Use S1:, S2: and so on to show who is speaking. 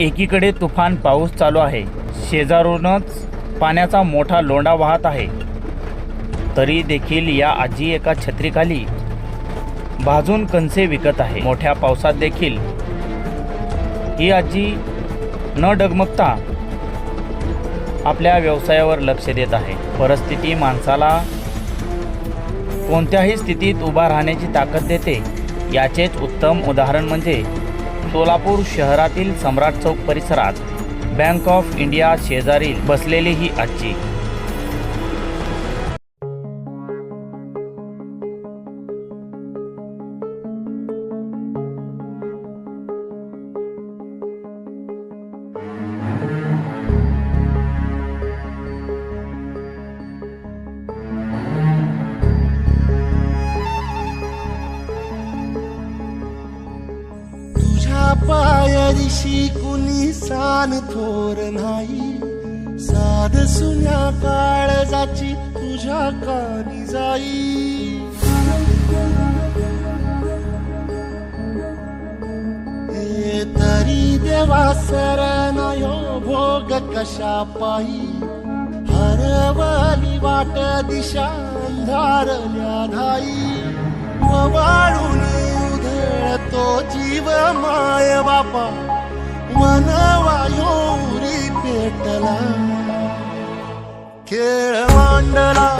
S1: एकीकडे तुफान पाऊस चालू आहे. शेजारूनच पाण्याचा मोठा लोंढा वाहत आहे. तरी देखील या आजी एका छत्रीखाली भाजून कणसे विकत आहे. मोठ्या पावसात देखील ही आजी न डगमगता आपल्या व्यवसायावर लक्ष देत आहे. परिस्थिती माणसाला कोणत्याही स्थितीत उभा राहण्याची ताकद देते. याचेच उत्तम उदाहरण म्हणजे सोलापूर शहरातील सम्राट चौक परिसरात बँक ऑफ इंडिया शेजारील बसलेली ही आजी.
S2: पाय पायरीशी कुणी सान थोर नाही. साध सुन्या काळजाची तुझ्या कानी जाई. हे तरी देवा सरनायो भोग कशा पायी. हरवली वाट दिशा अंधारल्या धाई वाळून उधळतो जीव मा बापा वनवायोरी पेटला. खेळ मांडला.